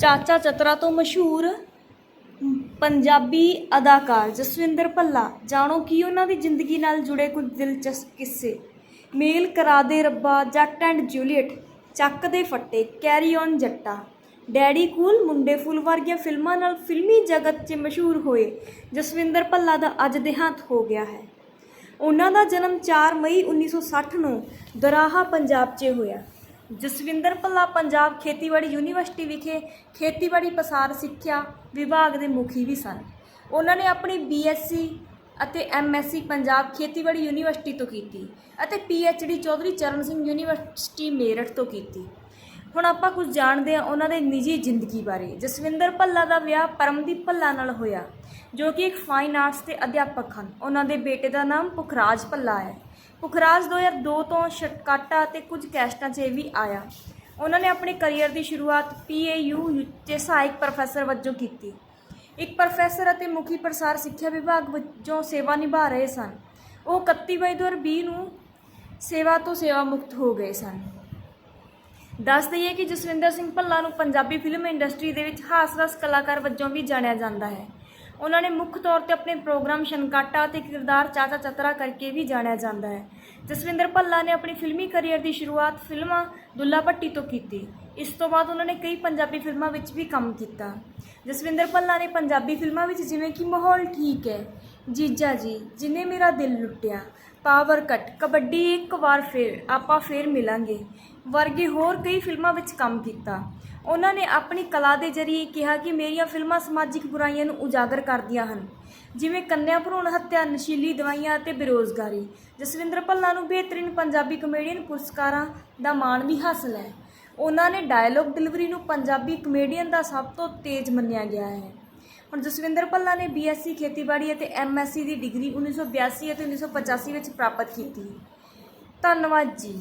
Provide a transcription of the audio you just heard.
ਚਾਚਾ ਚਤਰਾ ਤੋਂ ਮਸ਼ਹੂਰ ਪੰਜਾਬੀ ਅਦਾਕਾਰ ਜਸਵਿੰਦਰ ਭੱਲਾ। ਜਾਣੋ ਕੀ ਉਹਨਾਂ ਦੀ ਜ਼ਿੰਦਗੀ ਨਾਲ ਜੁੜੇ ਕੁਝ ਦਿਲਚਸਪ ਕਿੱਸੇ? ਮੇਲ ਕਰਾ ਦੇ ਰੱਬਾ, ਜੱਟ ਐਂਡ ਜੂਲੀਅਟ, ਚੱਕ ਦੇ ਫੱਟੇ carry on Jatta. Daddy cool, ਮੁੰਡੇ ਫੁੱਲ ਵਰਗੀਆਂ ਫਿਲਮਾਂ ਨਾਲ ਫਿਲਮੀ ਜਗਤ 'ਚ ਮਸ਼ਹੂਰ ਹੋਏ ਜਸਵਿੰਦਰ ਭੱਲਾ ਦਾ ਅੱਜ ਦੇਹਾਂਤ ਹੋ ਗਿਆ ਹੈ। ਉਹਨਾਂ ਦਾ ਜਨਮ 4 ਮਈ 1960 ਨੂੰ ਦਰਾਹਾ, ਪੰਜਾਬ 'ਚ ਹੋਇਆ। ਜਸਵਿੰਦਰ ਭੱਲਾ, ਪੰਜਾਬ ਖੇਤੀਬਾੜੀ ਯੂਨੀਵਰਸਿਟੀ ਵਿਖੇ ਖੇਤੀਬਾੜੀ ਪਸਾਰ ਸਿੱਖਿਆ ਵਿਭਾਗ ਦੇ ਮੁਖੀ ਵੀ ਸਨ। ਉਹਨਾਂ ਨੇ ਆਪਣੀ ਬੀਐਸਸੀ ਅਤੇ ਐਮਐਸਸੀ ਪੰਜਾਬ ਖੇਤੀਬਾੜੀ ਯੂਨੀਵਰਸਿਟੀ ਤੋਂ ਕੀਤੀ ਅਤੇ ਪੀਐਚਡੀ ਚੌਧਰੀ ਚਰਨ ਸਿੰਘ ਯੂਨੀਵਰਸਿਟੀ ਮੇਰਠ ਤੋਂ ਕੀਤੀ। ਹੁਣ ਆਪਾਂ ਕੁਝ ਜਾਣਦੇ ਹਾਂ ਉਹਨਾਂ ਦੇ ਨਿੱਜੀ ਜ਼ਿੰਦਗੀ ਬਾਰੇ। ਜਸਵਿੰਦਰ ਭੱਲਾ ਦਾ ਵਿਆਹ ਪਰਮਦੀਪ ਭੱਲਾ ਨਾਲ ਹੋਇਆ, ਜੋ ਕਿ ਇੱਕ ਫਾਈਨ ਆਰਟਸ ਦੇ ਅਧਿਆਪਕ ਹਨ। ਉਹਨਾਂ ਦੇ ਬੇਟੇ ਦਾ ਨਾਮ ਪੁਖਰਾਜ ਭੱਲਾ ਹੈ। ਪੁਖਰਾਜ 2002 ਤੋਂ ਸ਼ਟਕਾਟਾ ਅਤੇ ਕੁਝ ਕੈਸਟਾਂ 'ਚ ਵੀ ਆਇਆ। ਉਹਨਾਂ ਨੇ ਆਪਣੇ ਕੈਰੀਅਰ ਦੀ ਸ਼ੁਰੂਆਤ ਪੀਏਯੂ 'ਚ ਸਹਾਇਕ ਪ੍ਰੋਫੈਸਰ ਵਜੋਂ ਕੀਤੀ। ਇੱਕ ਪ੍ਰੋਫੈਸਰ ਅਤੇ ਮੁਖੀ ਪ੍ਰਸਾਰ ਸਿੱਖਿਆ ਵਿਭਾਗ ਵਜੋਂ ਸੇਵਾ ਨਿਭਾ ਰਹੇ ਸਨ। ਉਹ 31 ਮਈ 2020 ਨੂੰ ਸੇਵਾ ਤੋਂ ਸੇਵਾ ਮੁਕਤ ਹੋ ਗਏ ਸਨ। ਦੱਸ ਦਈਏ ਕਿ ਜਸਵਿੰਦਰ ਸਿੰਘ ਭੱਲਾ ਨੂੰ ਪੰਜਾਬੀ ਫਿਲਮ ਇੰਡਸਟਰੀ ਦੇ ਵਿੱਚ ਹਾਸ-ਰਸ ਕਲਾਕਾਰ ਵਜੋਂ ਵੀ ਜਾਣਿਆ ਜਾਂਦਾ ਹੈ। ਉਹਨਾਂ ਨੇ ਮੁੱਖ ਤੌਰ ਤੇ ਆਪਣੇ ਪ੍ਰੋਗਰਾਮ ਸ਼ਨਕਾਟਾ ਅਤੇ ਕਿਰਦਾਰ ਚਾਚਾ ਚਤਰਾ ਕਰਕੇ ਵੀ ਜਾਣਿਆ ਜਾਂਦਾ ਹੈ। ਜਸਵਿੰਦਰ ਭੱਲਾ ਨੇ ਆਪਣੀ ਫਿਲਮੀ ਕੈਰੀਅਰ ਦੀ ਸ਼ੁਰੂਆਤ ਫਿਲਮਾਂ ਦੁੱਲਾ ਭੱਟੀ ਤੋਂ ਕੀਤੀ। ਇਸ ਤੋਂ ਬਾਅਦ ਉਹਨਾਂ ਨੇ ਕਈ ਪੰਜਾਬੀ ਫਿਲਮਾਂ ਵਿੱਚ ਵੀ ਕੰਮ ਕੀਤਾ। ਜਸਵਿੰਦਰ ਭੱਲਾ ਨੇ ਪੰਜਾਬੀ ਫਿਲਮਾਂ ਵਿੱਚ ਜਿਵੇਂ ਕਿ ਮਾਹੌਲ ਠੀਕ ਹੈ, ਜੀਜਾ ਜੀ, ਜਿਨੇ ਮੇਰਾ ਦਿਲ ਲੁੱਟਿਆ, ਪਾਵਰ ਕੱਟ, ਕਬੱਡੀ ਇੱਕ ਵਾਰ ਫੇਰ, ਆਪਾਂ ਫੇਰ ਮਿਲਾਂਗੇ, ਵਰਗੇ ਹੋਰ ਕਈ ਫਿਲਮਾਂ ਵਿੱਚ ਕੰਮ ਕੀਤਾ। ਉਹਨਾਂ ਨੇ ਆਪਣੀ ਕਲਾ ਦੇ ਜ਼ਰੀਏ ਕਿਹਾ ਕਿ ਮੇਰੀਆਂ ਫਿਲਮਾਂ ਸਮਾਜਿਕ ਬੁਰਾਈਆਂ ਨੂੰ ਉਜਾਗਰ ਕਰਦੀਆਂ ਹਨ। ਜਿਵੇਂ ਕੰਨਿਆ ਭਰੂਣ ਹੱਤਿਆ, ਨਸ਼ੀਲੀ ਦਵਾਈਆਂ ਅਤੇ ਬੇਰੋਜ਼ਗਾਰੀ। ਜਸਵਿੰਦਰ ਭੱਲਾ ਨੂੰ ਬਿਹਤਰੀਨ ਪੰਜਾਬੀ ਕਮੇਡੀਅਨ ਪੁਰਸਕਾਰਾਂ ਦਾ ਮਾਣ ਵੀ ਹਾਸਲ ਹੈ। ਉਹਨਾਂ ਨੇ ਡਾਇਲੌਗ ਡਿਲੀਵਰੀ ਨੂੰ ਪੰਜਾਬੀ ਕਮੇਡੀਅਨ ਦਾ ਸਭ ਤੋਂ ਤੇਜ਼ ਮੰਨਿਆ ਗਿਆ ਹੈ। ਹੁਣ ਜਸਵਿੰਦਰ ਭੱਲਾ ਨੇ ਬੀਐਸਸੀ ਖੇਤੀਬਾੜੀ ਅਤੇ ਐਮਐਸਸੀ ਦੀ ਡਿਗਰੀ 1982 ਅਤੇ 1985 ਵਿੱਚ ਪ੍ਰਾਪਤ ਕੀਤੀ। ਧੰਨਵਾਦ ਜੀ।